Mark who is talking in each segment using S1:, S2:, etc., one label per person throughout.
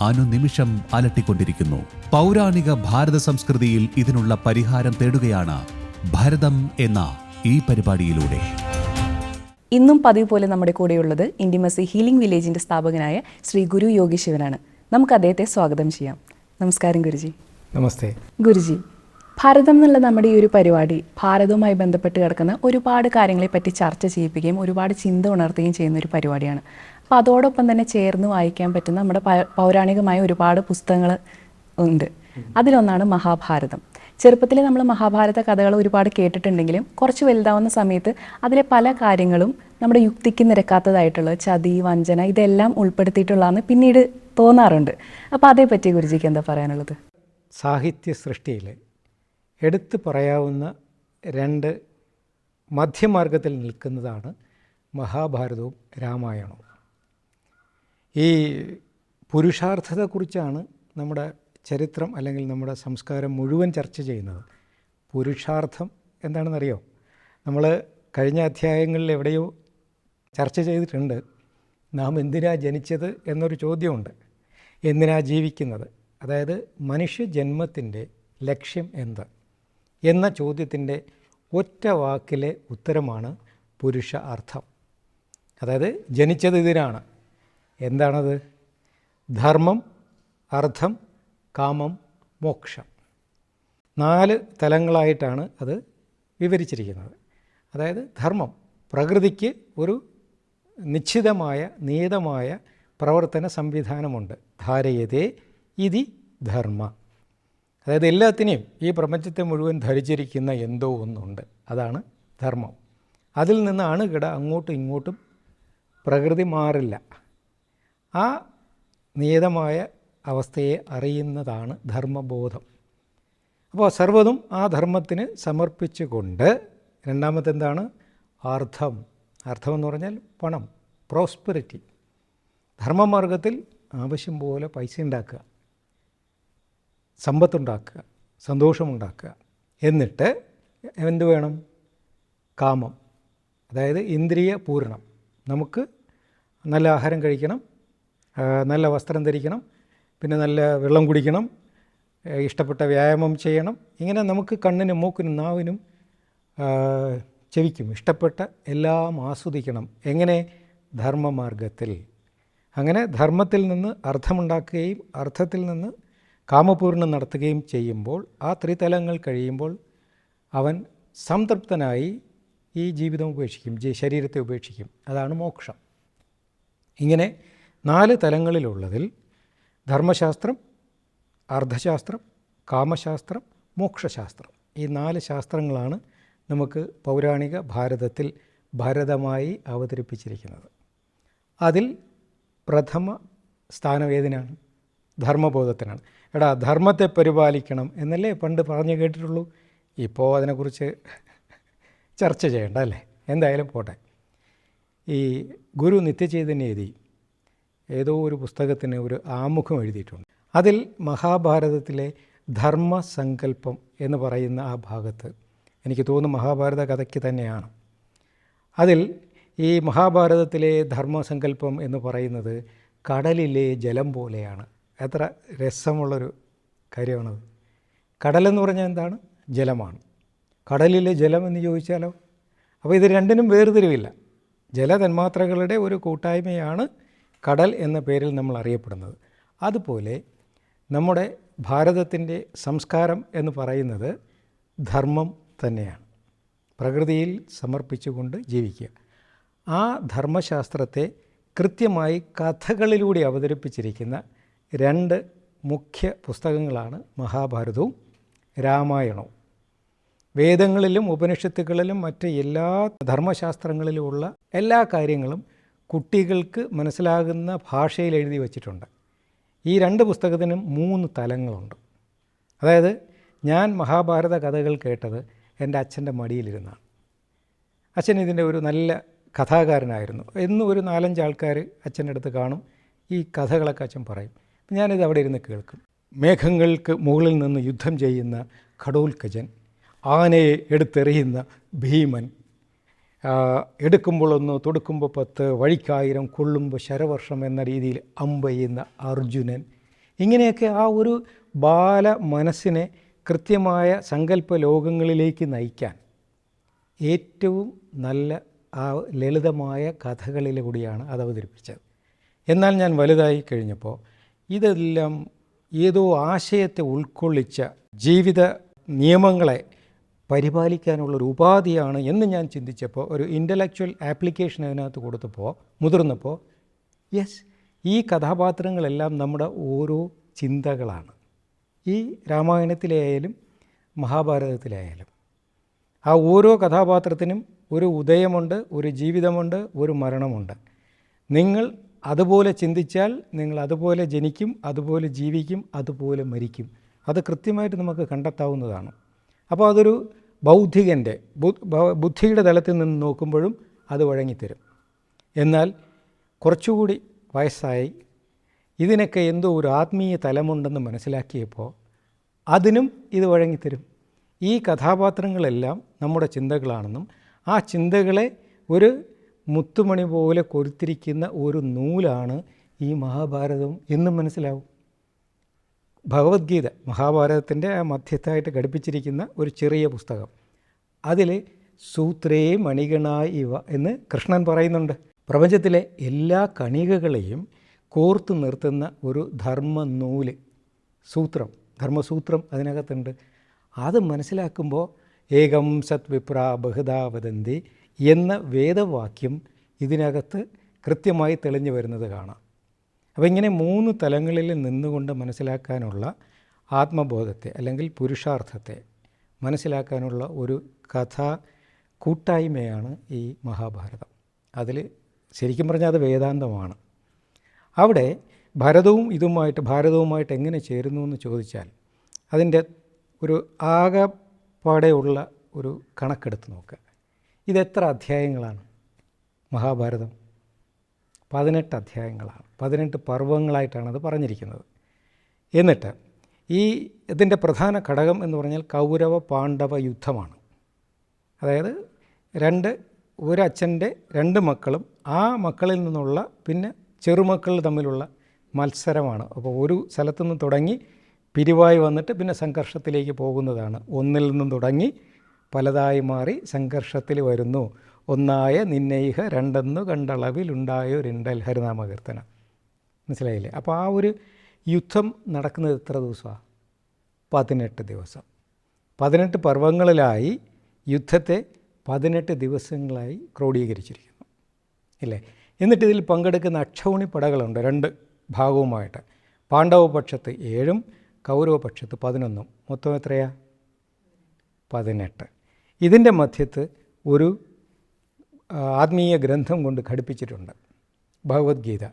S1: അനുനിമിഷം അലട്ടിക്കൊണ്ടിരിക്കുന്നു. പൗരാണിക ഭാരത സംസ്കൃതിയിൽ ഇതിനുള്ള പരിഹാരം തേടുകയാണ് ഭരതം എന്ന ഈ പരിപാടിയിലൂടെ.
S2: ഇന്നും പതിവ് പോലെ നമ്മുടെ കൂടെയുള്ളത് ഇൻഡിമസി ഹീലിംഗ് വില്ലേജിന്റെ സ്ഥാപകനായ ശ്രീ ഗുരു യോഗി ശിവനാണ് നമുക്ക് അദ്ദേഹത്തെ സ്വാഗതം ചെയ്യാം. നമസ്കാരം ഗുരുജി.
S3: നമസ്തേ.
S2: ഗുരുജി ഭാരതം എന്നുള്ള നമ്മുടെ ഈ ഒരു പരിപാടി ഭാരതവുമായി ബന്ധപ്പെട്ട് കിടക്കുന്ന ഒരുപാട് കാര്യങ്ങളെ പറ്റി ചർച്ച ചെയ്യിപ്പിക്കുകയും ഒരുപാട് ചിന്ത ഉണർത്തുകയും ചെയ്യുന്ന ഒരു പരിപാടിയാണ്. അപ്പോൾ അതോടൊപ്പം തന്നെ ചേർന്ന് വായിക്കാൻ പറ്റുന്ന നമ്മുടെ പൗരാണികമായ ഒരുപാട് പുസ്തകങ്ങൾ ഉണ്ട്. അതിലൊന്നാണ് മഹാഭാരതം. ചെറുപ്പത്തിൽ നമ്മൾ മഹാഭാരത കഥകൾ ഒരുപാട് കേട്ടിട്ടുണ്ടെങ്കിലും കുറച്ച് വലുതാവുന്ന സമയത്ത് അതിലെ പല കാര്യങ്ങളും നമ്മുടെ യുക്തിക്ക് നിരക്കാത്തതായിട്ടുള്ള ചതി വഞ്ചന ഇതെല്ലാം ഉൾപ്പെടുത്തിയിട്ടുള്ളതെന്ന് പിന്നീട് തോന്നാറുണ്ട്. അപ്പോൾ അതേപ്പറ്റി ഗുരുജിക്ക് എന്താ പറയാനുള്ളത്?
S3: സാഹിത്യ സൃഷ്ടിയിൽ എടുത്തു പറയാവുന്ന രണ്ട് മധ്യമാർഗത്തിൽ നിൽക്കുന്നതാണ് മഹാഭാരതവും രാമായണവും. ഈ പുരുഷാർത്ഥത്തെക്കുറിച്ചാണ് നമ്മുടെ ചരിത്രം അല്ലെങ്കിൽ നമ്മുടെ സംസ്കാരം മുഴുവൻ ചർച്ച ചെയ്യുന്നത്. പുരുഷാർത്ഥം എന്താണെന്നറിയോ? നമ്മൾ കഴിഞ്ഞ അധ്യായങ്ങളിൽ എവിടെയോ ചർച്ച ചെയ്തിട്ടുണ്ട്. നാം എന്തിനാ ജനിച്ചത് എന്നൊരു ചോദ്യമുണ്ട്. എന്തിനാ ജീവിക്കുന്നത്? അതായത് മനുഷ്യ ജന്മത്തിന്റെ ലക്ഷ്യം എന്ത്? എന്ന ചോദ്യത്തിന്റെ ഒറ്റ വാക്കിലെ ഉത്തരമാണ് പുരുഷ അർത്ഥം അതായത് ജനിച്ചത് ഇതിനാണ്. എന്താണത്? ധർമ്മം അർത്ഥം കാമം മോക്ഷം. നാല് തലങ്ങളായിട്ടാണ് അത് വിവരിച്ചിരിക്കുന്നത്. അതായത് ധർമ്മം പ്രകൃതിക്ക് ഒരു നിശ്ചിതമായ നിയതമായ പ്രവർത്തന സംവിധാനമുണ്ട്. ധാരയതേ ഇതി ധർമ്മ. അതായത് എല്ലാത്തിനെയും ഈ പ്രപഞ്ചത്തെ മുഴുവൻ ധരിച്ചിരിക്കുന്ന എന്തോ ഒന്നുണ്ട്. അതാണ് ധർമ്മം. അതിൽ നിന്ന് അണുകിട അങ്ങോട്ടും ഇങ്ങോട്ടും പ്രകൃതി മാറില്ല. ആ നിയതമായ അവസ്ഥയെ അറിയുന്നതാണ് ധർമ്മബോധം. അപ്പോൾ സർവതും ആ ധർമ്മത്തിന് സമർപ്പിച്ചുകൊണ്ട് രണ്ടാമത്തെ എന്താണ് അർത്ഥം അർത്ഥം എന്ന് പറഞ്ഞാൽ പണം പ്രോസ്പെറിറ്റി ധർമ്മമാർഗത്തിൽ ആവശ്യം പോലെ പൈസ ഉണ്ടാക്കുക സമ്പത്തുണ്ടാക്കുക സന്തോഷമുണ്ടാക്കുക. എന്നിട്ട് എന്ത് വേണം? കാമം. അതായത് ഇന്ദ്രിയ പൂരണം നമുക്ക് നല്ല ആഹാരം കഴിക്കണം നല്ല വസ്ത്രം ധരിക്കണം പിന്നെ നല്ല വെള്ളം കുടിക്കണം ഇഷ്ടപ്പെട്ട വ്യായാമം ചെയ്യണം. ഇങ്ങനെ നമുക്ക് കണ്ണിനും മൂക്കിനും നാവിനും ചെവിക്കും ഇഷ്ടപ്പെട്ട എല്ലാം ആസ്വദിക്കണം. എങ്ങനെ? ധർമ്മമാർഗത്തിൽ. അങ്ങനെ ധർമ്മത്തിൽ നിന്ന് അർത്ഥമുണ്ടാക്കുകയും അർത്ഥത്തിൽ നിന്ന് കാമപൂർണം നടത്തുകയും ചെയ്യുമ്പോൾ ആ ത്രിതലങ്ങൾ കഴിയുമ്പോൾ അവൻ സംതൃപ്തനായി ഈ ജീവിതം ഉപേക്ഷിക്കും ശരീരത്തെ ഉപേക്ഷിക്കും. അതാണ് മോക്ഷം. ഇങ്ങനെ നാല് തലങ്ങളിലുള്ളതിൽ ധർമ്മശാസ്ത്രം അർദ്ധശാസ്ത്രം കാമശാസ്ത്രം മോക്ഷശാസ്ത്രം. ഈ നാല് ശാസ്ത്രങ്ങളാണ് നമുക്ക് പൗരാണിക ഭാരതത്തിൽ ഭാരതമായി അവതരിപ്പിച്ചിരിക്കുന്നത്. അതിൽ പ്രഥമ സ്ഥാനം ഏതിനാണ്? ധർമ്മബോധത്തിനാണ്. എടാ ധർമ്മത്തെ പരിപാലിക്കണം എന്നല്ലേ പണ്ട് പറഞ്ഞു കേട്ടിട്ടുള്ളൂ? ഇപ്പോൾ അതിനെക്കുറിച്ച് ചർച്ച ചെയ്യണ്ട അല്ലേ? എന്തായാലും പോട്ടെ. ഈ ഗുരു നിത്യചൈതന്യതി ഏതോ ഒരു പുസ്തകത്തിന് ഒരു ആമുഖം എഴുതിയിട്ടുണ്ട്. അതിൽ മഹാഭാരതത്തിലെ ധർമ്മസങ്കല്പം എന്ന് പറയുന്ന ആ ഭാഗത്ത് എനിക്ക് തോന്നുന്നു മഹാഭാരത കഥയ്ക്ക് തന്നെയാണ്. അതിൽ ഈ മഹാഭാരതത്തിലെ ധർമ്മസങ്കല്പം എന്ന് പറയുന്നത് കടലിലെ ജലം പോലെയാണ്. എത്ര രസമുള്ളൊരു കാര്യമാണത്. കടലെന്ന് പറഞ്ഞാൽ എന്താണ്? ജലമാണ്. കടലിലെ ജലം എന്ന് ചോദിച്ചാലോ? അപ്പോൾ ഇത് രണ്ടിനും വേർതിരിവില്ല. ജലതന്മാത്രകളുടെ ഒരു കൂട്ടായ്മയാണ് കടൽ എന്ന പേരിൽ നമ്മൾ അറിയപ്പെടുന്നത്. അതുപോലെ നമ്മുടെ ഭാരതത്തിന്റെ സംസ്കാരം എന്ന് പറയുന്നത് ധർമ്മം തന്നെയാണ്. പ്രകൃതിയിൽ സമർപ്പിച്ചുകൊണ്ട് ജീവിക്കുക. ആ ധർമ്മശാസ്ത്രത്തെ കൃത്യമായി കഥകളിലൂടെ അവതരിപ്പിച്ചിരിക്കുന്ന രണ്ട് മുഖ്യ പുസ്തകങ്ങളാണ് മഹാഭാരതവും രാമായണവും. വേദങ്ങളിലും ഉപനിഷത്തുകളിലും മറ്റ് എല്ലാ ധർമ്മശാസ്ത്രങ്ങളിലുമുള്ള എല്ലാ കാര്യങ്ങളും കുട്ടികൾക്ക് മനസ്സിലാകുന്ന ഭാഷയിൽ എഴുതി വച്ചിട്ടുണ്ട്. ഈ രണ്ട് പുസ്തകത്തിനും മൂന്ന് തലങ്ങളുണ്ട്. അതായത് ഞാൻ മഹാഭാരത കഥകൾ കേട്ടത് എന്റെ അച്ഛന്റെ മടിയിലിരുന്നാണ്. അച്ഛൻ ഇതിന്റെ ഒരു നല്ല കഥാകാരനായിരുന്നു. എന്നും ഒരു നാലഞ്ച് ആൾക്കാർ അച്ഛന്റെ അടുത്ത് കാണും. ഈ കഥകളൊക്കെ അച്ഛൻ പറയും. ഞാനിത് അവിടെ ഇരുന്ന് കേൾക്കും. മേഘങ്ങൾക്ക് മുകളിൽ നിന്ന് യുദ്ധം ചെയ്യുന്ന ഘടോൽക്കജൻ ആനയെ എടുത്തെറിയുന്ന ഭീമൻ എടുക്കുമ്പോഴൊന്ന് തൊടുക്കുമ്പോൾ പത്ത് വഴിക്കായിരം കൊള്ളുമ്പോൾ ശരവർഷം എന്ന രീതിയിൽ അമ്പെയ്യുന്ന അർജുനൻ. ഇങ്ങനെയൊക്കെ ആ ഒരു ബാല മനസ്സിനെ കൃത്യമായ സങ്കല്പ ലോകങ്ങളിലേക്ക് നയിക്കാൻ ഏറ്റവും നല്ല ആ ലളിതമായ കഥകളിലൂടെയാണ് അത് അവതരിപ്പിച്ചത്. എന്നാൽ ഞാൻ വലുതായി കഴിഞ്ഞപ്പോൾ ഇതെല്ലാം ഏതോ ആശയത്തെ ഉൾക്കൊള്ളിച്ച ജീവിത നിയമങ്ങളെ പരിപാലിക്കാനുള്ളൊരു ഉപാധിയാണ് എന്ന് ഞാൻ ചിന്തിച്ചപ്പോൾ ഒരു ഇന്റലക്ച്വൽ ആപ്ലിക്കേഷൻ അതിനകത്ത് കൊടുത്തപ്പോൾ മുതിർന്നപ്പോൾ യെസ് ഈ കഥാപാത്രങ്ങളെല്ലാം നമ്മുടെ ഓരോ ചിന്തകളാണ്. ഈ രാമായണത്തിലായാലും മഹാഭാരതത്തിലായാലും. ആ ഓരോ കഥാപാത്രത്തിനും ഒരു ഉദയമുണ്ട് ഒരു ജീവിതമുണ്ട് ഒരു മരണമുണ്ട്. നിങ്ങൾ അതുപോലെ ചിന്തിച്ചാൽ നിങ്ങൾ അതുപോലെ ജനിക്കും അതുപോലെ ജീവിക്കും അതുപോലെ മരിക്കും. അത് കൃത്യമായിട്ട് നമുക്ക് കണ്ടെത്താവുന്നതാണ്. അപ്പോൾ അതൊരു ബൗദ്ധികന്റെ ബുദ്ധിയുടെ തലത്തിൽ നിന്ന് നോക്കുമ്പോഴും അത് വഴങ്ങിത്തരും. എന്നാൽ കുറച്ചുകൂടി വയസ്സായി ഇതിനൊക്കെ എന്തോ ഒരു ആത്മീയ തലമുണ്ടെന്ന് മനസ്സിലാക്കിയപ്പോൾ അതിനും ഇത് വഴങ്ങിത്തരും. ഈ കഥാപാത്രങ്ങളെല്ലാം നമ്മുടെ ചിന്തകളാണെന്നും ആ ചിന്തകളെ ഒരു മുത്തുമണി പോലെ കൊരുത്തിരിക്കുന്ന ഒരു നൂലാണ് ഈ മഹാഭാരതം എന്നും മനസ്സിലാവും. ഭഗവത്ഗീത മഹാഭാരതത്തിന്റെ മധ്യത്തായിട്ട് ഘടിപ്പിച്ചിരിക്കുന്ന ഒരു ചെറിയ പുസ്തകം. അതിൽ സൂത്രേ മണികണ ഇവ എന്ന് കൃഷ്ണൻ പറയുന്നുണ്ട്. പ്രപഞ്ചത്തിലെ എല്ലാ കണികകളെയും കോർത്തു നിർത്തുന്ന ഒരു ധർമ്മ നൂൽ സൂത്രം ധർമ്മസൂത്രം അതിനകത്തുണ്ട്. അത് മനസ്സിലാക്കുമ്പോൾ ഏകം സത് വിപ്ര ബഹുദാ വദന്തി എന്ന വേദവാക്യം ഇതിനകത്ത് കൃത്യമായി തെളിഞ്ഞു വരുന്നത് കാണാം. അപ്പോൾ ഇങ്ങനെ മൂന്ന് തലങ്ങളിൽ നിന്നുകൊണ്ട് മനസ്സിലാക്കാനുള്ള ആത്മബോധത്തെ അല്ലെങ്കിൽ പുരുഷാർത്ഥത്തെ മനസ്സിലാക്കാനുള്ള ഒരു കഥ കൂട്ടായ്മയാണ് ഈ മഹാഭാരതം. അതിൽ ശരിക്കും പറഞ്ഞാൽ അത് വേദാന്തമാണ്. അവിടെ ഭരതവും ഇതുമായിട്ട് ഭാരതവുമായിട്ട് എങ്ങനെ ചേരുന്നു എന്ന് ചോദിച്ചാൽ അതിന്റെ ഒരു ആകപ്പാടെയുള്ള ഒരു കണക്കെടുത്ത് നോക്കുക. ഇതെത്ര അധ്യായങ്ങളാണ് മഹാഭാരതം? പതിനെട്ട് അധ്യായങ്ങളാണ്. പതിനെട്ട് പർവങ്ങളായിട്ടാണ് അത് പറഞ്ഞിരിക്കുന്നത്. എന്നിട്ട് ഈ ഇതിന്റെ പ്രധാന ഘടകം എന്ന് പറഞ്ഞാൽ കൗരവ പാണ്ഡവ യുദ്ധമാണ്. അതായത് രണ്ട് ഒരച്ഛന്റെ രണ്ട് മക്കളും ആ മക്കളിൽ നിന്നുള്ള പിന്നെ ചെറുമക്കൾ തമ്മിലുള്ള മത്സരമാണ്. അപ്പോൾ ഒരു സ്ഥലത്തു നിന്ന് തുടങ്ങി പിരിവായി വന്നിട്ട് പിന്നെ സംഘർഷത്തിലേക്ക് പോകുന്നതാണ്. ഒന്നിൽ നിന്നും തുടങ്ങി പലതായി മാറി സംഘർഷത്തിൽ വരുന്നു. ഒന്നായ നിന്നയിഹ രണ്ടെന്നു കണ്ടളവിലുണ്ടായൊരിണ്ടൽ. ഹരിനാമകീർത്തനം. മനസ്സിലായില്ലേ? അപ്പോൾ ആ ഒരു യുദ്ധം നടക്കുന്നത് എത്ര ദിവസമാണ് പതിനെട്ട് ദിവസം. പതിനെട്ട് പർവങ്ങളിലായി യുദ്ധത്തെ പതിനെട്ട് ദിവസങ്ങളായി ക്രോഡീകരിച്ചിരിക്കുന്നു. അല്ലേ എന്നിട്ട് ഇതിൽ പങ്കെടുക്കുന്ന അക്ഷൗണി പടകളുണ്ട്. രണ്ട് ഭാഗവുമായിട്ട്. പാണ്ഡവപക്ഷത്ത് ഏഴും കൗരവപക്ഷത്ത് പതിനൊന്നും. മൊത്തം എത്രയാ? പതിനെട്ട്. ഇതിന്റെ മധ്യത്ത് ഒരു ആത്മീയ ഗ്രന്ഥം കൊണ്ട് ഘടിപ്പിച്ചിട്ടുണ്ട്. ഭഗവത്ഗീത.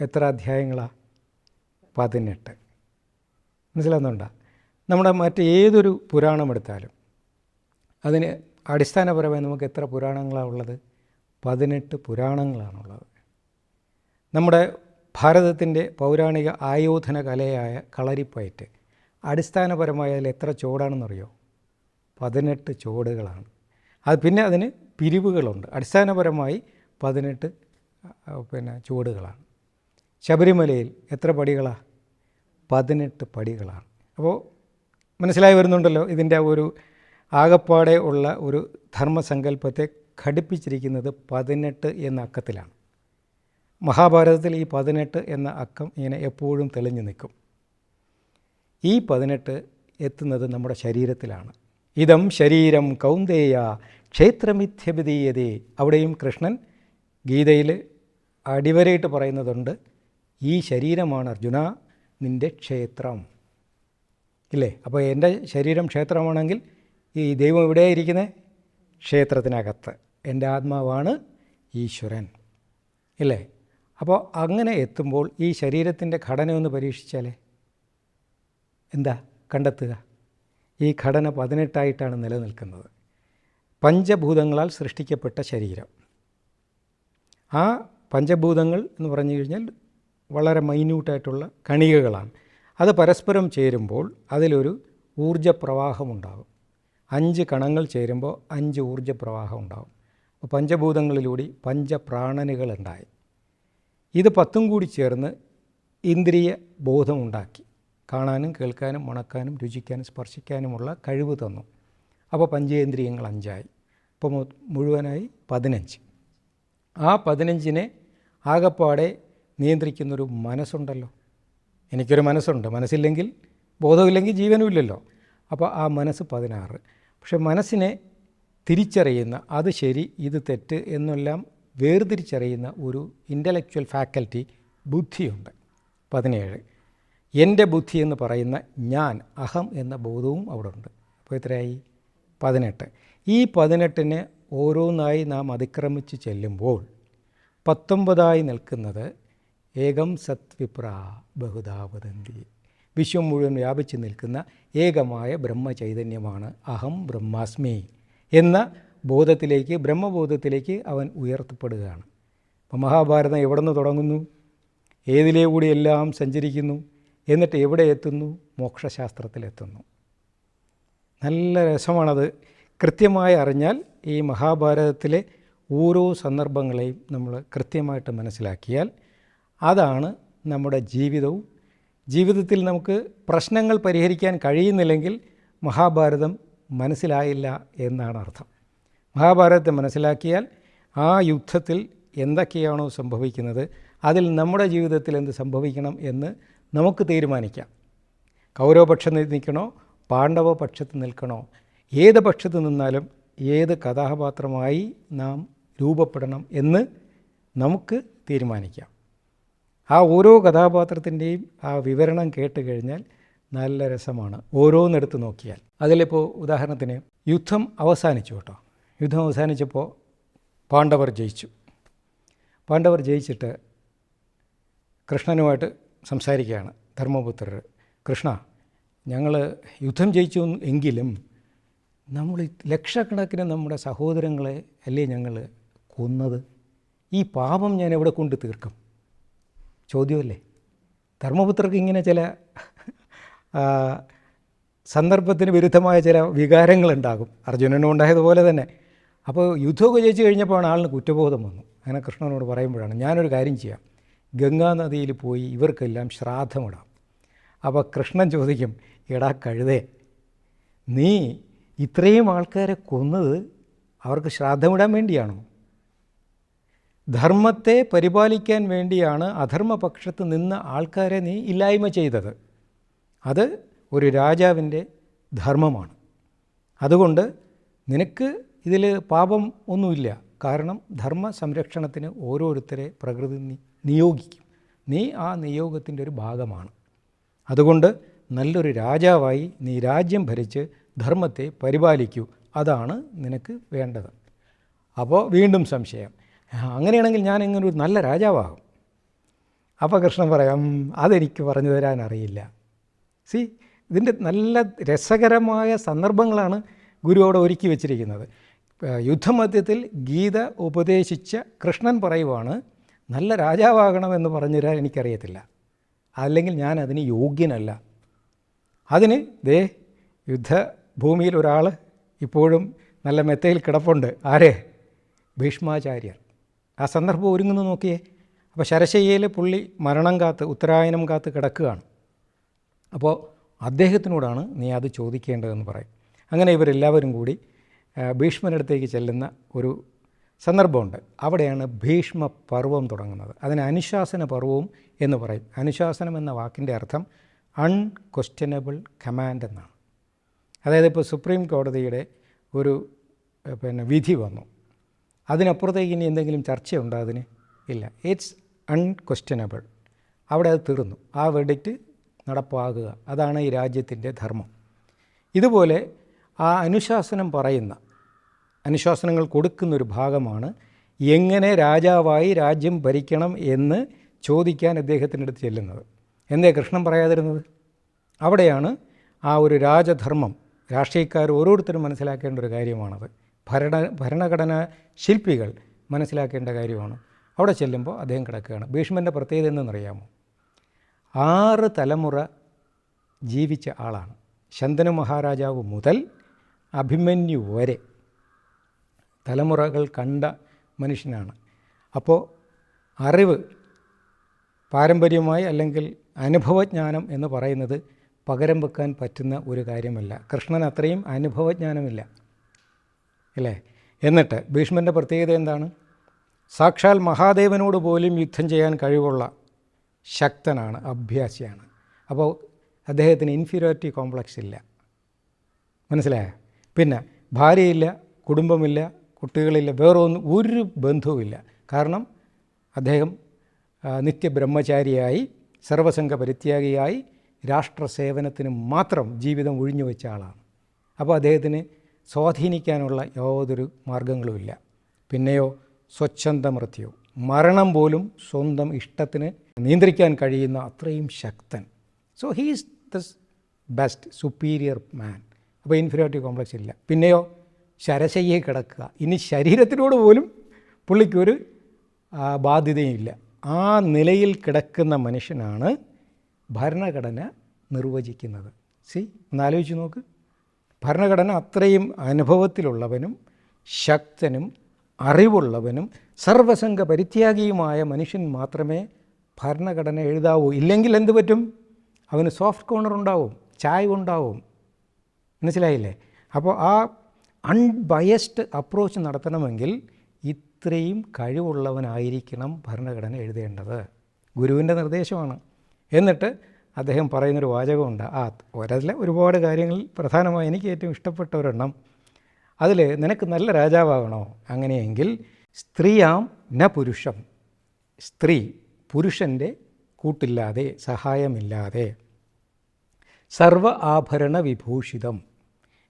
S3: എത്ര അധ്യായങ്ങളാണ് പതിനെട്ട്. മനസ്സിലാകുന്നുണ്ടോ നമ്മുടെ മറ്റേതൊരു പുരാണം എടുത്താലും അതിന് അടിസ്ഥാനപരമായി നമുക്ക് എത്ര പുരാണങ്ങളാണ് ഉള്ളത്? പതിനെട്ട് പുരാണങ്ങളാണുള്ളത്. നമ്മുടെ ഭാരതത്തിന്റെ പൗരാണിക ആയോധന കലയായ കളരിപ്പയറ്റ് അടിസ്ഥാനപരമായി അതിൽ എത്ര ചുവടാണെന്നറിയോ പതിനെട്ട് ചുവടുകളാണ് അത് പിന്നെ അതിന് പിരിവുകളുണ്ട്. അടിസ്ഥാനപരമായി പതിനെട്ട് പിന്നെ ചുവടുകളാണ്. ശബരിമലയിൽ എത്ര പടികളാണ് പതിനെട്ട് പടികളാണ്. അപ്പോൾ മനസ്സിലായി വരുന്നുണ്ടല്ലോ ഇതിന്റെ ഒരു ആകപ്പാടെ ഉള്ള ഒരു ധർമ്മസങ്കല്പത്തെ ഘടിപ്പിച്ചിരിക്കുന്നത് പതിനെട്ട് എന്ന അക്കത്തിലാണ്. മഹാഭാരതത്തിൽ ഈ പതിനെട്ട് എന്ന അക്കം ഇങ്ങനെ എപ്പോഴും തെളിഞ്ഞു നിൽക്കും. ഈ പതിനെട്ട് എത്തുന്നത് നമ്മുടെ ശരീരത്തിലാണ്. ഇതം ശരീരം കൗന്ദേയ ക്ഷേത്രമിഥ്യപിതീയതേ. അവിടെയും കൃഷ്ണൻ ഗീതയിൽ അടിവരയിട്ട് പറയുന്നതുണ്ട് ഈ ശരീരമാണ് അർജുന നിന്റെ ക്ഷേത്രം. ഇല്ലേ? അപ്പോൾ എന്റെ ശരീരം ക്ഷേത്രമാണെങ്കിൽ ഈ ദൈവം എവിടെയായിരിക്കുന്നത് ക്ഷേത്രത്തിനകത്ത്. എന്റെ ആത്മാവാണ് ഈശ്വരൻ. ഇല്ലേ? അപ്പോൾ അങ്ങനെ എത്തുമ്പോൾ ഈ ശരീരത്തിന്റെ ഘടന ഒന്ന് പരീക്ഷിച്ചാലേ? എന്താ? കണ്ടെത്തുക. ഈ ഘടന പതിനെട്ടായിട്ടാണ് നിലനിൽക്കുന്നത്. പഞ്ചഭൂതങ്ങളാൽ സൃഷ്ടിക്കപ്പെട്ട ശരീരം. ആ പഞ്ചഭൂതങ്ങൾ എന്ന് പറഞ്ഞു കഴിഞ്ഞാൽ വളരെ മൈന്യൂട്ടായിട്ടുള്ള കണികകളാണ്. അത് പരസ്പരം ചേരുമ്പോൾ അതിലൊരു ഊർജപ്രവാഹമുണ്ടാകും അഞ്ച് കണങ്ങൾ ചേരുമ്പോൾ അഞ്ച് ഊർജപ്രവാഹം ഉണ്ടാകും. അപ്പോൾ പഞ്ചഭൂതങ്ങളിലൂടെ പഞ്ചപ്രാണനുകളുണ്ടായി ഇത് പത്തും കൂടി ചേർന്ന് ഇന്ദ്രിയ ബോധമുണ്ടാക്കി കാണാനും കേൾക്കാനും മണക്കാനും രുചിക്കാനും സ്പർശിക്കാനുമുള്ള കഴിവ് തന്നു. അപ്പോൾ പഞ്ചേന്ദ്രിയങ്ങൾ അഞ്ചായി. അപ്പോൾ മുഴുവനായി പതിനഞ്ച്. ആ പതിനഞ്ചിനെ ആകപ്പാടെ നിയന്ത്രിക്കുന്നൊരു മനസ്സുണ്ടല്ലോ. എനിക്കൊരു മനസ്സുണ്ട്. മനസ്സില്ലെങ്കിൽ ബോധമില്ലെങ്കിൽ ജീവനുമില്ലല്ലോ. അപ്പോൾ ആ മനസ്സ് പതിനാറ്. പക്ഷെ മനസ്സിനെ തിരിച്ചറിയുന്ന അത് ശരി ഇത് തെറ്റ് എന്നെല്ലാം വേർതിരിച്ചറിയുന്ന ഒരു ഇന്റലക്ച്വൽ ഫാക്കൽറ്റി ബുദ്ധിയുണ്ട്. പതിനേഴ്. എന്റെ ബുദ്ധി എന്ന് പറയുന്ന ഞാൻ അഹം എന്ന ബോധവും അവിടെ ഉണ്ട് അപ്പോൾ എത്രയായി? പതിനെട്ട്. ഈ പതിനെട്ടിന് ഓരോന്നായി നാം അതിക്രമിച്ച് ചെല്ലുമ്പോൾ പത്തൊമ്പതായി നിൽക്കുന്നത് ഏകം സത്വിപ്ര വിപ്ര ബഹുധാ വിശ്വം മുഴുവൻ വ്യാപിച്ചു നിൽക്കുന്ന ഏകമായ ബ്രഹ്മചൈതന്യമാണ് അഹം ബ്രഹ്മാസ്മി എന്ന ബോധത്തിലേക്ക് ബ്രഹ്മബോധത്തിലേക്ക് അവൻ ഉയർത്തപ്പെടുകയാണ്. അപ്പോൾ മഹാഭാരതം എവിടെ നിന്ന് തുടങ്ങുന്നു? ഏതിലേ കൂടി എല്ലാം സഞ്ചരിക്കുന്നു? എന്നിട്ട് എവിടെ എത്തുന്നു? മോക്ഷശാസ്ത്രത്തിലെത്തുന്നു. നല്ല രസമാണത്. കൃത്യമായി അറിഞ്ഞാൽ ഈ മഹാഭാരതത്തിലെ ഓരോ സന്ദർഭങ്ങളെയും നമ്മൾ കൃത്യമായിട്ട് മനസ്സിലാക്കിയാൽ അതാണ് നമ്മുടെ ജീവിതവും. ജീവിതത്തിൽ നമുക്ക് പ്രശ്നങ്ങൾ പരിഹരിക്കാൻ കഴിയുന്നില്ലെങ്കിൽ മഹാഭാരതം മനസ്സിലായില്ല എന്നാണ് അർത്ഥം. മഹാഭാരതത്തെ മനസ്സിലാക്കിയാൽ ആ യുദ്ധത്തിൽ എന്തൊക്കെയാണോ സംഭവിക്കുന്നത് അതിൽ നമ്മുടെ ജീവിതത്തിൽ എന്ത് സംഭവിക്കണം എന്ന് നമുക്ക് തീരുമാനിക്കാം. കൗരവപക്ഷം നിൽക്കണോ പാണ്ഡവ പക്ഷത്ത് നിൽക്കണോ? ഏത് പക്ഷത്ത് നിന്നാലും ഏത് കഥാപാത്രമായി നാം രൂപപ്പെടണം എന്ന് നമുക്ക് തീരുമാനിക്കാം. ആ ഓരോ കഥാപാത്രത്തിന്റെയും ആ വിവരണം കേട്ട് കഴിഞ്ഞാൽ നല്ല രസമാണ്. ഓരോന്നെടുത്ത് നോക്കിയാൽ. അതിലിപ്പോൾ ഉദാഹരണത്തിന് യുദ്ധം അവസാനിച്ചു കേട്ടോ. യുദ്ധം അവസാനിച്ചപ്പോൾ പാണ്ഡവർ ജയിച്ചു. പാണ്ഡവർ ജയിച്ചിട്ട് കൃഷ്ണനുമായിട്ട് സംസാരിക്കുകയാണ് ധർമ്മപുത്രർ. കൃഷ്ണ ഞങ്ങൾ യുദ്ധം ജയിച്ചു എങ്കിലും നമ്മൾ ലക്ഷക്കണക്കിന് നമ്മുടെ സഹോദരങ്ങളെ അല്ലേ ഞങ്ങൾ കൊന്നത്? ഈ പാപം ഞാൻ എവിടെ കൊണ്ട് തീർക്കും? ചോദ്യമല്ലേ? ധർമ്മപുത്രർക്ക് ഇങ്ങനെ ചില സന്ദർഭത്തിന് വിരുദ്ധമായ ചില വികാരങ്ങളുണ്ടാകും. അർജുനനും ഉണ്ടായതുപോലെ തന്നെ. അപ്പോൾ യുദ്ധമൊക്കെ ജയിച്ചു കഴിഞ്ഞപ്പോഴാണ് ആളിന് കുറ്റബോധം വന്നു. അങ്ങനെ കൃഷ്ണനോട് പറയുമ്പോഴാണ് ഞാനൊരു കാര്യം ചെയ്യാം. ഗംഗാനദിയിൽ പോയി ഇവർക്കെല്ലാം ശ്രാദ്ധമിടാം. അപ്പോൾ കൃഷ്ണൻ ചോദിക്കും എടാ കഴുതേ നീ ഇത്രയും ആൾക്കാരെ കൊന്നത് അവർക്ക് ശ്രാദ്ധമിടാൻ വേണ്ടിയാണോ? ധർമ്മത്തെ പരിപാലിക്കാൻ വേണ്ടിയാണ് അധർമ്മപക്ഷത്ത് നിന്ന ആൾക്കാരെ നീ ഇല്ലായ്മ ചെയ്തത്. അത് ഒരു രാജാവിന്റെ ധർമ്മമാണ്. അതുകൊണ്ട് നിനക്ക് ഇതിൽ പാപം ഒന്നുമില്ല. കാരണം ധർമ്മ സംരക്ഷണത്തിന് ഓരോരുത്തരെ പ്രകൃതി നിയോഗിക്കും. നീ ആ നിയോഗത്തിന്റെ ഒരു ഭാഗമാണ്. അതുകൊണ്ട് നല്ലൊരു രാജാവായി നീ രാജ്യം ഭരിച്ച് ധർമ്മത്തെ പരിപാലിക്കൂ. അതാണ് നിനക്ക് വേണ്ടത്. അപ്പോൾ വീണ്ടും സംശയം. അങ്ങനെയാണെങ്കിൽ ഞാൻ എങ്ങനെ ഒരു നല്ല രാജാവാകും. അപ്പോൾ കൃഷ്ണൻ പറയാം അതെനിക്ക് പറഞ്ഞു തരാൻ അറിയില്ല. സി ഇതിന്റെ നല്ല രസകരമായ സന്ദർഭങ്ങളാണ് ഗുരു അവിടെ ഒരുക്കി വെച്ചിരിക്കുന്നത്. യുദ്ധമധ്യത്തിൽ ഗീത ഉപദേശിച്ച കൃഷ്ണൻ പറയുവാണ് നല്ല രാജാവാകണമെന്ന് പറഞ്ഞു തരാൻ എനിക്കറിയത്തില്ല. അല്ലെങ്കിൽ ഞാൻ അതിന് യോഗ്യനല്ല. അതിന് ദേ യുദ്ധഭൂമിയിൽ ഒരാൾ ഇപ്പോഴും നല്ല മെത്തയിൽ കിടപ്പുണ്ട്. ആരെ? ഭീഷ്മാചാര്യർ. ആ സന്ദർഭം ഒരുങ്ങുന്നു നോക്കിയേ. അപ്പോൾ ശരശയ്യയിൽ പുള്ളി മരണം കാത്ത് ഉത്തരായനം കാത്ത് കിടക്കുകയാണ്. അപ്പോൾ അദ്ദേഹത്തിനോടാണ് നീ അത് ചോദിക്കേണ്ടതെന്ന് പറയും. അങ്ങനെ ഇവരെല്ലാവരും കൂടി ഭീഷ്മനടുത്തേക്ക് ചെല്ലുന്ന ഒരു സന്ദർഭമുണ്ട്. അവിടെയാണ് ഭീഷ്മ പർവം തുടങ്ങുന്നത്. അതിന് അനുശാസന പർവവും എന്ന് പറയും. അനുശാസനം എന്ന വാക്കിന്റെ അർത്ഥം അൺക്വസ്റ്റ്യനബിൾ കമാൻഡ് എന്നാണ്. അതായത് ഇപ്പോൾ സുപ്രീം കോടതിയുടെ ഒരു പിന്നെ വിധി വന്നു. അതിനപ്പുറത്തേക്ക് ഇനി എന്തെങ്കിലും ചർച്ചയുണ്ടോ അതിന്? ഇല്ല. ഇറ്റ്സ് അൺക്വസ്റ്റ്യനബിൾ അവിടെ അത് തീർന്നു. ആ വെഡിക്റ്റ് നടപ്പാകുക. അതാണ് ഈ രാജ്യത്തിന്റെ ധർമ്മം. ഇതുപോലെ ആ അനുശാസനം പറയുന്ന അനുശാസനങ്ങൾ കൊടുക്കുന്നൊരു ഭാഗമാണ് എങ്ങനെ രാജാവായി രാജ്യം ഭരിക്കണം എന്ന് ചോദിക്കാൻ അദ്ദേഹത്തിന്റെ അടുത്ത് ചെല്ലുന്നത്. എന്തേ കൃഷ്ണൻ പറയാതിരുന്നത്? അവിടെയാണ് ആ ഒരു രാജധർമ്മം. രാഷ്ട്രീയക്കാർ ഓരോരുത്തരും മനസ്സിലാക്കേണ്ട ഒരു കാര്യമാണത്. ഭരണ ഭരണഘടനാ ശില്പികൾ മനസ്സിലാക്കേണ്ട കാര്യമാണ്. അവിടെ ചെല്ലുമ്പോൾ അദ്ദേഹം കിടക്കുകയാണ്. ഭീഷ്മന്റെ പ്രത്യേകത എന്തെന്നറിയാമോ? ആറ് തലമുറ ജീവിച്ച ആളാണ്. ശന്തനു മഹാരാജാവ് മുതൽ അഭിമന്യു വരെ തലമുറകൾ കണ്ട മനുഷ്യനാണ്. അപ്പോൾ അറിവ് പാരമ്പര്യമായി അല്ലെങ്കിൽ അനുഭവജ്ഞാനം എന്ന് പറയുന്നത് പകരം വെക്കാൻ പറ്റുന്ന ഒരു കാര്യമല്ല. കൃഷ്ണൻ അത്രയും അനുഭവജ്ഞാനമില്ല. അല്ലേ? എന്നിട്ട് ഭീഷ്മന്റെ പ്രത്യേകത എന്താണ്? സാക്ഷാൽ മഹാദേവനോട് പോലും യുദ്ധം ചെയ്യാൻ കഴിവുള്ള ശക്തനാണ് അഭ്യാസിയാണ്. അപ്പോൾ അദ്ദേഹത്തിന് ഇൻഫീരിയോറിറ്റി കോംപ്ലക്സ് ഇല്ല. മനസ്സിലായോ? പിന്നെ ഭാര്യയില്ല കുടുംബമില്ല കുട്ടികളില്ല വേറെ ഒന്നും ഒരു ബന്ധവുമില്ല. കാരണം അദ്ദേഹം നിത്യബ്രഹ്മചാരിയായി സർവസംഘ പരിത്യാഗിയായി രാഷ്ട്ര സേവനത്തിന് മാത്രം ജീവിതം ഒഴിഞ്ഞു വെച്ച ആളാണ്. അപ്പോൾ അദ്ദേഹത്തിന് സ്വാധീനിക്കാനുള്ള യാതൊരു മാർഗങ്ങളുമില്ല പിന്നെയോ സ്വച്ഛന്ത മൃത്യു മരണം പോലും സ്വന്തം ഇഷ്ടത്തിന് നിയന്ത്രിക്കാൻ കഴിയുന്ന അത്രയും ശക്തൻ. So he's the best superior man അപ്പോൾ ഇൻഫീരിയോറിറ്റി കോംപ്ലക്സ് ഇല്ല. പിന്നെയോ ശരശയ്യെ കിടക്കുക. ഇനി ശരീരത്തിനോട് പോലും പുള്ളിക്കൊരു ബാധ്യതയും ബാധ്യതയില്ല ആ നിലയിൽ കിടക്കുന്ന മനുഷ്യനാണ് ഭരണഘടന നിർവചിക്കുന്നത്. സി ഒന്ന് ആലോചിച്ച് നോക്ക്. ഭരണഘടന അത്രയും അനുഭവത്തിലുള്ളവനും ശക്തനും അറിവുള്ളവനും സർവസംഘ പരിത്യാഗിയുമായ മനുഷ്യൻ മാത്രമേ ഭരണഘടന എഴുതാവൂ. ഇല്ലെങ്കിൽ എന്ത് പറ്റും? അവന് സോഫ്റ്റ് കോർണർ ഉണ്ടാവും ചായ ഉണ്ടാവും. മനസ്സിലായില്ലേ? അപ്പോൾ ആ അൺബയസ്ഡ് അപ്രോച്ച് നടത്തണമെങ്കിൽ ഇത്രയും കഴിവുള്ളവനായിരിക്കണം ഭരണഘടന എഴുതേണ്ടത്. ഗുരുവിന്റെ നിർദ്ദേശമാണ്. എന്നിട്ട് അദ്ദേഹം പറയുന്നൊരു വാചകമുണ്ട്. ആ ഒരതിലെ ഒരുപാട് കാര്യങ്ങളിൽ പ്രധാനമായി എനിക്ക് ഏറ്റവും ഇഷ്ടപ്പെട്ട ഒരെണ്ണം അതിൽ നിനക്ക് നല്ല രാജാവാകണോ? അങ്ങനെയെങ്കിൽ സ്ത്രീയാം ന പുരുഷം. സ്ത്രീ പുരുഷന്റെ കൂട്ടില്ലാതെ സഹായമില്ലാതെ. സർവ ആഭരണ വിഭൂഷിതം.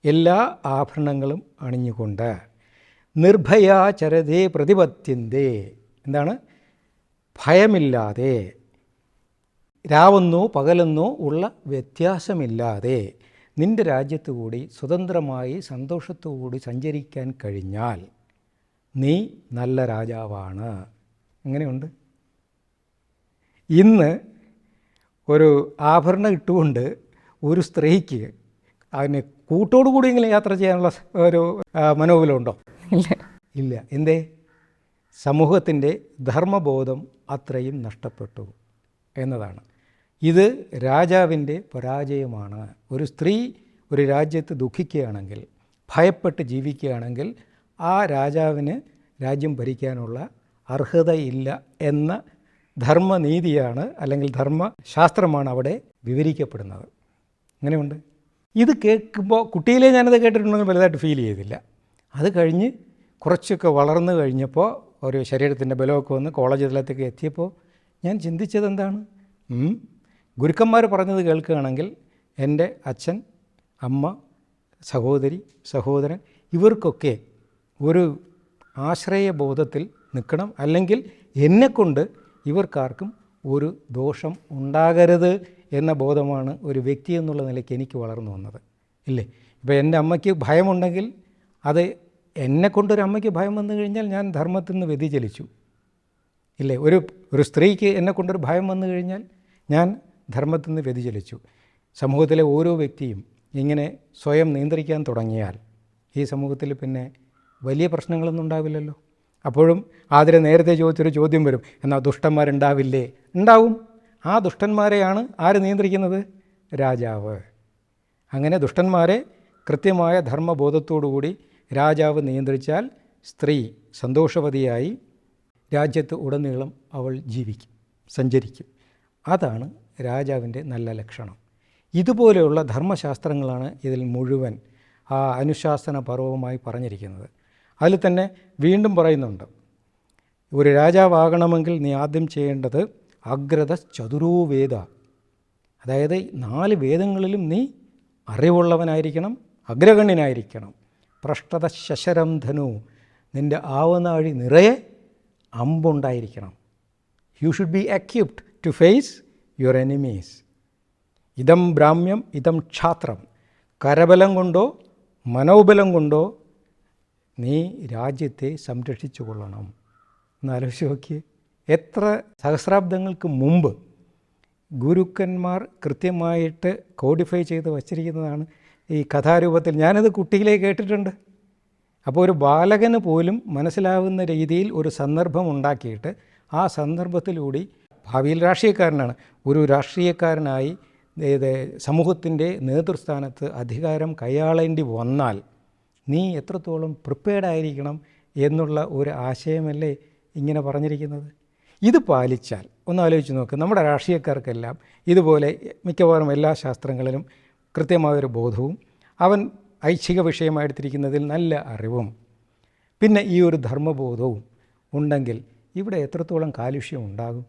S3: എല്ലാ ആഭരണങ്ങളും അണിഞ്ഞുകൊണ്ട് നിർഭയാചരതേ പ്രതിപത്യന്തേ. എന്താണ്? ഭയമില്ലാതെ. രാവെന്നോ പകലെന്നോ ഉള്ള വ്യത്യാസമില്ലാതെ. നിന്റെ രാജ്യത്തു കൂടി സ്വതന്ത്രമായി സന്തോഷത്തോടുകൂടി സഞ്ചരിക്കാൻ കഴിഞ്ഞാൽ നീ നല്ല രാജാവാണ്. എങ്ങനെയുണ്ട്? ഇന്ന് ഒരു ആഭരണം ഇട്ടുകൊണ്ട് ഒരു സ്ത്രീക്ക് അതിനെ കൂട്ടോടു കൂടിയെങ്കിലും യാത്ര ചെയ്യാനുള്ള ഒരു മനോബലമുണ്ടോ
S2: ഇല്ല.
S3: ഇല്ല. എന്തേ? സമൂഹത്തിന്റെ ധർമ്മബോധം അത്രയും നഷ്ടപ്പെട്ടു എന്നതാണ്. ഇത് രാജാവിന്റെ പരാജയമാണ്. ഒരു സ്ത്രീ ഒരു രാജ്യത്ത് ദുഃഖിക്കുകയാണെങ്കിൽ ഭയപ്പെട്ട് ജീവിക്കുകയാണെങ്കിൽ ആ രാജാവിന് രാജ്യം ഭരിക്കാനുള്ള അർഹതയില്ല എന്ന ധർമ്മനീതിയാണ് അല്ലെങ്കിൽ ധർമ്മശാസ്ത്രമാണ് അവിടെ വിവരിക്കപ്പെടുന്നത്. അങ്ങനെയുണ്ട് ഇത് കേൾക്കുമ്പോൾ കുട്ടിയിലേ ഞാനത് കേട്ടിട്ടുണ്ടെങ്കിൽ വലുതായിട്ട് ഫീൽ ചെയ്തില്ല. അത് കഴിഞ്ഞ് കുറച്ചൊക്കെ വളർന്നു കഴിഞ്ഞപ്പോൾ ഒരു ശരീരത്തിന്റെ ബലമൊക്കെ വന്ന് കോളേജ് തലത്തേക്ക് എത്തിയപ്പോൾ ഞാൻ ചിന്തിച്ചത് എന്താണ്? ഗുരുക്കന്മാർ പറഞ്ഞത് കേൾക്കുകയാണെങ്കിൽ എന്റെ അച്ഛൻ അമ്മ സഹോദരി സഹോദരൻ ഇവർക്കൊക്കെ ഒരു ആശ്രയബോധത്തിൽ നിൽക്കണം. അല്ലെങ്കിൽ എന്നെക്കൊണ്ട് ഇവർക്കാർക്കും ഒരു ദോഷം ഉണ്ടാകരുത് എന്ന ബോധമാണ് ഒരു വ്യക്തി എന്നുള്ള നിലയ്ക്ക് എനിക്ക് വളർന്നു വന്നത്. ഇല്ലേ? ഇപ്പോൾ എന്റെ അമ്മയ്ക്ക് ഭയമുണ്ടെങ്കിൽ അത് എന്നെ കൊണ്ടൊരു അമ്മയ്ക്ക് ഭയം വന്നു കഴിഞ്ഞാൽ ഞാൻ ധർമ്മത്തിൽ നിന്ന് വ്യതിചലിച്ചു. ഇല്ലേ? ഒരു ഒരു സ്ത്രീക്ക് എന്നെ കൊണ്ടൊരു ഭയം വന്നു കഴിഞ്ഞാൽ ഞാൻ ധർമ്മത്തിൽ നിന്ന് വ്യതിചലിച്ചു. സമൂഹത്തിലെ ഓരോ വ്യക്തിയും ഇങ്ങനെ സ്വയം നിയന്ത്രിക്കാൻ തുടങ്ങിയാൽ ഈ സമൂഹത്തിൽ പിന്നെ വലിയ പ്രശ്നങ്ങളൊന്നും ഉണ്ടാവില്ലല്ലോ. അപ്പോഴും ആതിരെ നേരത്തെ ചോദിച്ചൊരു ചോദ്യം വരും. എന്നാൽ ദുഷ്ടന്മാരുണ്ടാവില്ലേ? ഉണ്ടാവും. ആ ദുഷ്ടന്മാരെയാണ് ആര് നിയന്ത്രിക്കുന്നത്? രാജാവ്. അങ്ങനെ ദുഷ്ടന്മാരെ കൃത്യമായ ധർമ്മബോധത്തോടുകൂടി രാജാവ് നിയന്ത്രിച്ചാൽ സ്ത്രീ സന്തോഷവതിയായി രാജ്യത്ത് ഉടനീളം അവൾ ജീവിക്കും സഞ്ചരിക്കും. അതാണ് രാജാവിന്റെ നല്ല ലക്ഷണം. ഇതുപോലെയുള്ള ധർമ്മശാസ്ത്രങ്ങളാണ് ഇതിൽ മുഴുവൻ ആ അനുശാസന പർവമായി പറഞ്ഞിരിക്കുന്നത്. അതിൽ തന്നെ വീണ്ടും പറയുന്നുണ്ട് ഒരു രാജാവാകണമെങ്കിൽ നീ ആദ്യം ചെയ്യേണ്ടത് അഗ്രത ചതുരോവേദ അതായത് നാല് വേദങ്ങളിലും നീ അറിവുള്ളവനായിരിക്കണം അഗ്രഗണ്യനായിരിക്കണം. പൃഷ്ഠത ശശരം ധനു നിന്റെ ആവനാഴി നിറയെ അമ്പുണ്ടായിരിക്കണം. You should be equipped to face your enemies ഇതം ബ്രാഹ്മ്യം ഇതം ക്ഷാത്രം. കരബലം കൊണ്ടോ മനോബലം കൊണ്ടോ നീ രാജ്യത്തെ സംരക്ഷിച്ചു കൊള്ളണം എന്നാലോചിച്ച് നോക്കിയേ. എത്ര സഹസ്രാബ്ദങ്ങൾക്ക് മുമ്പ് ഗുരുക്കന്മാർ കൃത്യമായിട്ട് കോഡിഫൈ ചെയ്ത് വച്ചിരിക്കുന്നതാണ് ഈ കഥാരൂപത്തിൽ ഞാനത് കുട്ടിയിലേ കേട്ടിട്ടുണ്ട്. അപ്പോൾ ഒരു ബാലകന് പോലും മനസ്സിലാവുന്ന രീതിയിൽ ഒരു സന്ദർഭം ഉണ്ടാക്കിയിട്ട് ആ സന്ദർഭത്തിലൂടെ ഭാവിയിൽ രാഷ്ട്രീയക്കാരനാണ്. ഒരു രാഷ്ട്രീയക്കാരനായി സമൂഹത്തിന്റെ നേതൃസ്ഥാനത്ത് അധികാരം കൈയാളേണ്ടി വന്നാൽ നീ എത്രത്തോളം പ്രിപ്പയർഡ് ആയിരിക്കണം എന്നുള്ള ഒരു ആശയമല്ലേ ഇങ്ങനെ പറഞ്ഞിരിക്കുന്നത്? ഇത് പാലിച്ചാൽ ഒന്ന് ആലോചിച്ച് നോക്ക് നമ്മുടെ രാഷ്ട്രീയക്കാർക്കെല്ലാം ഇതുപോലെ മിക്കവാറും എല്ലാ ശാസ്ത്രങ്ങളിലും കൃത്യമായൊരു ബോധവും അവൻ ഐച്ഛിക വിഷയമായെടുത്തിരിക്കുന്നതിൽ നല്ല അറിവും. പിന്നെ ഈ ഒരു ധർമ്മബോധവും ഉണ്ടെങ്കിൽ ഇവിടെ എത്രത്തോളം കാലുഷ്യം ഉണ്ടാകും?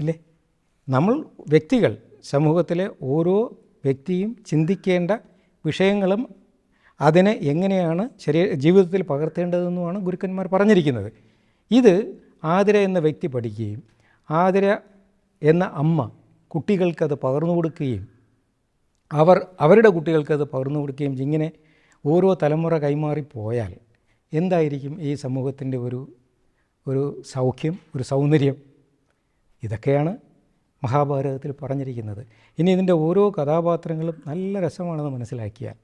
S3: ഇല്ലേ? നമ്മൾ വ്യക്തികൾ സമൂഹത്തിലെ ഓരോ വ്യക്തിയും ചിന്തിക്കേണ്ട വിഷയങ്ങളും അതിനെ എങ്ങനെയാണ് ശരീര ജീവിതത്തിൽ പകർത്തേണ്ടതെന്നുമാണ് ഗുരുക്കന്മാർ പറഞ്ഞിരിക്കുന്നത്. ഇത് ആതിര എന്ന വ്യക്തി പഠിക്കുകയും ആതിര എന്ന അമ്മ കുട്ടികൾക്കത് പകർന്നു കൊടുക്കുകയും അവർ അവരുടെ കുട്ടികൾക്ക് അത് പകർന്നു കൊടുക്കുകയും. ഇങ്ങനെ ഓരോ തലമുറ കൈമാറിപ്പോയാൽ എന്തായിരിക്കും ഈ സമൂഹത്തിന്റെ ഒരു ഒരു സൗഖ്യം ഒരു സൗന്ദര്യം ഇതൊക്കെയാണ് മഹാഭാരതത്തിൽ പറഞ്ഞിരിക്കുന്നത് ഇനി ഇതിന്റെ ഓരോ കഥാപാത്രങ്ങളും നല്ല രസമാണെന്ന് മനസ്സിലാക്കിയാൽ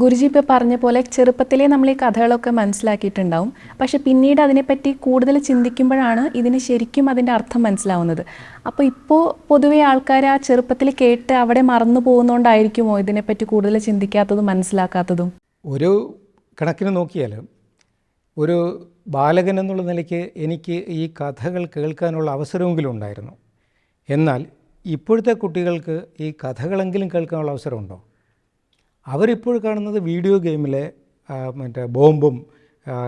S2: ഗുരുജി ഇപ്പോൾ പറഞ്ഞ പോലെ ചെറുപ്പത്തിലേ നമ്മൾ ഈ കഥകളൊക്കെ മനസ്സിലാക്കിയിട്ടുണ്ടാവും. പക്ഷെ പിന്നീട് അതിനെപ്പറ്റി കൂടുതൽ ചിന്തിക്കുമ്പോഴാണ് ഇതിന് ശരിക്കും അതിന്റെ അർത്ഥം മനസ്സിലാവുന്നത്. അപ്പോൾ ഇപ്പോൾ പൊതുവെ ആൾക്കാർ ആ ചെറുപ്പത്തിൽ കേട്ട് അവിടെ മറന്നു പോകുന്നതുകൊണ്ടായിരിക്കുമോ ഇതിനെപ്പറ്റി കൂടുതൽ ചിന്തിക്കാത്തതും മനസ്സിലാക്കാത്തതും?
S3: ഒരു കണക്കിന് നോക്കിയാൽ ഒരു ബാലകൻ എന്നുള്ള നിലയ്ക്ക് എനിക്ക് ഈ കഥകൾ കേൾക്കാനുള്ള അവസരമെങ്കിലും ഉണ്ടായിരുന്നു. എന്നാൽ ഇപ്പോഴത്തെ കുട്ടികൾക്ക് ഈ കഥകളെങ്കിലും കേൾക്കാനുള്ള അവസരമുണ്ടോ? അവരിപ്പോൾ കാണുന്നത് വീഡിയോ ഗെയിമിലെ മറ്റേ ബോംബും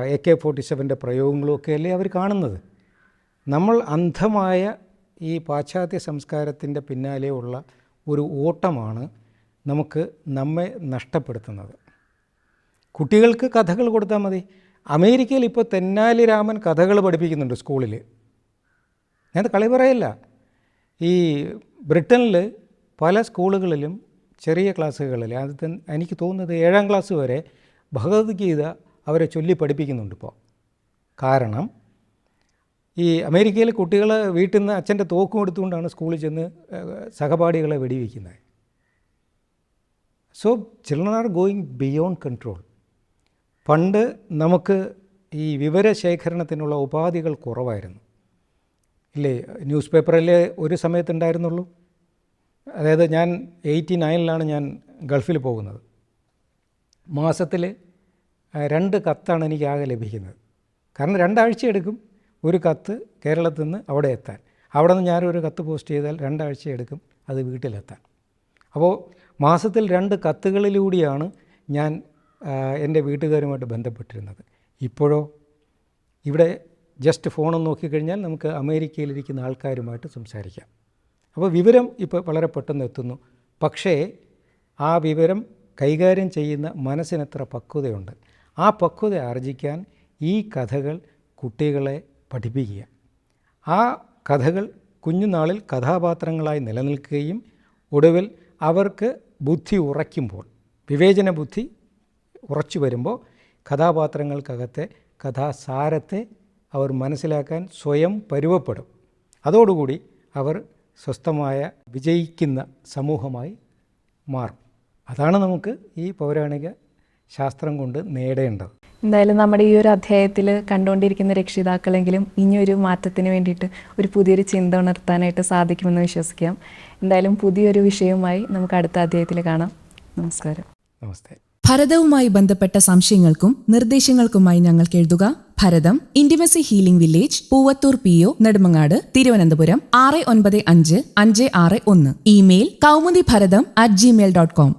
S3: എ കെ ഫോർട്ടി സെവന്റെ പ്രയോഗങ്ങളും ഒക്കെ അല്ലേ അവർ കാണുന്നത്. നമ്മൾ അന്ധമായ ഈ പാശ്ചാത്യ സംസ്കാരത്തിന്റെ പിന്നാലെയുള്ള ഒരു ഓട്ടമാണ് നമുക്ക് നമ്മെ നഷ്ടപ്പെടുത്തുന്നത്. കുട്ടികൾക്ക് കഥകൾ കൊടുത്താൽ മതി. അമേരിക്കയിൽ ഇപ്പോൾ തെന്നാലി രാമൻ കഥകൾ പഠിപ്പിക്കുന്നുണ്ട് സ്കൂളിൽ. ഞാനത് കളി പറയല്ല. ഈ ബ്രിട്ടനിൽ പല സ്കൂളുകളിലും ചെറിയ ക്ലാസ്സുകളിൽ അത് എനിക്ക് തോന്നുന്നത് ഏഴാം ക്ലാസ് വരെ ഭഗവത്ഗീത അവരെ ചൊല്ലി പഠിപ്പിക്കുന്നുണ്ട് ഇപ്പോൾ കാരണം ഈ അമേരിക്കയിലെ കുട്ടികൾ വീട്ടിൽ നിന്ന് അച്ഛന്റെ തോക്കും എടുത്തുകൊണ്ടാണ് സ്കൂളിൽ ചെന്ന് സഹപാഠികളെ വെടിവെക്കുന്നത്. So children are going beyond control. പണ്ട് നമുക്ക് ഈ വിവരശേഖരണത്തിനുള്ള ഉപാധികൾ കുറവായിരുന്നു. ഇല്ലേ ന്യൂസ് പേപ്പറിലെ ഒരു സമയത്തുണ്ടായിരുന്നുള്ളൂ അതായത് ഞാൻ എയ്റ്റി നയനിലാണ് ഞാൻ ഗൾഫിൽ പോകുന്നത്. മാസത്തിൽ രണ്ട് കത്താണ് എനിക്ക് ആകെ ലഭിക്കുന്നത്. കാരണം രണ്ടാഴ്ച എടുക്കും ഒരു കത്ത് കേരളത്തിൽ നിന്ന് അവിടെ എത്താൻ. അവിടെ നിന്ന് ഞാനൊരു കത്ത് പോസ്റ്റ് ചെയ്താൽ രണ്ടാഴ്ച എടുക്കും അത് വീട്ടിലെത്താൻ. അപ്പോൾ മാസത്തിൽ രണ്ട് കത്തുകളിലൂടെയാണ് ഞാൻ എന്റെ വീട്ടുകാരുമായിട്ട് ബന്ധപ്പെട്ടിരുന്നത്. ഇപ്പോഴോ? ഇവിടെ ജസ്റ്റ് ഫോണൊന്ന് നോക്കിക്കഴിഞ്ഞാൽ നമുക്ക് അമേരിക്കയിലിരിക്കുന്ന ആൾക്കാരുമായിട്ട് സംസാരിക്കാം. അപ്പോൾ വിവരം ഇപ്പോൾ വളരെ പെട്ടെന്ന് എത്തുന്നു. പക്ഷേ ആ വിവരം കൈകാര്യം ചെയ്യുന്ന മനസ്സിനെത്ര പക്വതയുണ്ട്. ആ പക്വത ആർജിക്കാൻ ഈ കഥകൾ കുട്ടികളെ പഠിപ്പിക്കുക. ആ കഥകൾ കുഞ്ഞുനാളിൽ കഥാപാത്രങ്ങളായി നിലനിൽക്കുകയും ഒടുവിൽ അവർക്ക് ബുദ്ധി ഉറയ്ക്കുമ്പോൾ വിവേചന ബുദ്ധി ഉറച്ചു വരുമ്പോൾ കഥാപാത്രങ്ങൾക്കകത്തെ കഥാസാരത്തെ അവർ മനസ്സിലാക്കാൻ സ്വയം പരുവപ്പെടും. അതോടുകൂടി അവർ സ്വസ്ഥമായ വിജയിക്കുന്ന സമൂഹമായി മാറും. അതാണ് നമുക്ക് ഈ പൗരാണിക ശാസ്ത്രം കൊണ്ട് നേടേണ്ടത്.
S2: എന്തായാലും നമ്മുടെ ഈ ഒരു അധ്യായത്തിൽ കണ്ടുകൊണ്ടിരിക്കുന്ന രക്ഷിതാക്കളെങ്കിലും ഇനിയൊരു മാറ്റത്തിന് വേണ്ടിയിട്ട് ഒരു പുതിയൊരു ചിന്ത ഉണർത്താനായിട്ട് സാധിക്കുമെന്ന് വിശ്വസിക്കാം. എന്തായാലും പുതിയൊരു വിഷയവുമായി നമുക്ക് അടുത്ത അധ്യായത്തിൽ കാണാം. നമസ്കാരം.
S3: നമസ്തേ.
S4: ഭരതവുമായി ബന്ധപ്പെട്ട സംശയങ്ങൾക്കും നിർദ്ദേശങ്ങൾക്കുമായി ഞങ്ങൾക്ക് എഴുതുക. Bharatham intimacy healing village Poovathur P O Nedumangad Thiruvananthapuram ആറ് ഒൻപത് അഞ്ച് അഞ്ച് ആറ് ഒന്ന്. Email Kaumudi Bharatham at Gmail dot com